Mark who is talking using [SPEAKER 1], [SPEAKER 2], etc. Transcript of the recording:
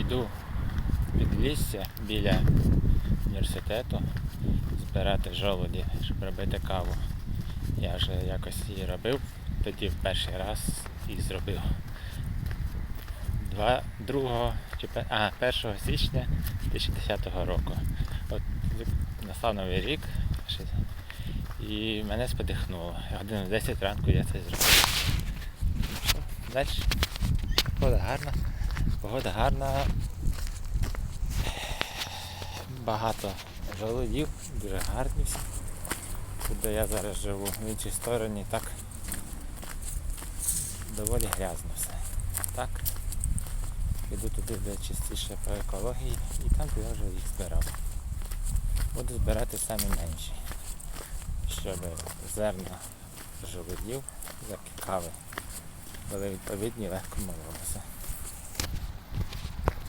[SPEAKER 1] Іду під лісся біля університету збирати жолуді, щоб робити каву. Я вже якось її робив, тоді в перший раз і зробив. Два, 2, чи, а, 1 січня 2010 року. От настав новий рік і мене сподихнуло. Годин в 10 ранку я це зробив. Далі. Погода гарна. Погода гарна. Багато жолудів, дуже гарні. Тут, де я зараз живу, в іншій стороні, так доволі грязно все. Так. Іду туди, де чистіше по екології, і там я вже їх збирав. Буду збирати самі менші, щоб зерна жолудів, зерки кави були відповідні, легко мололися.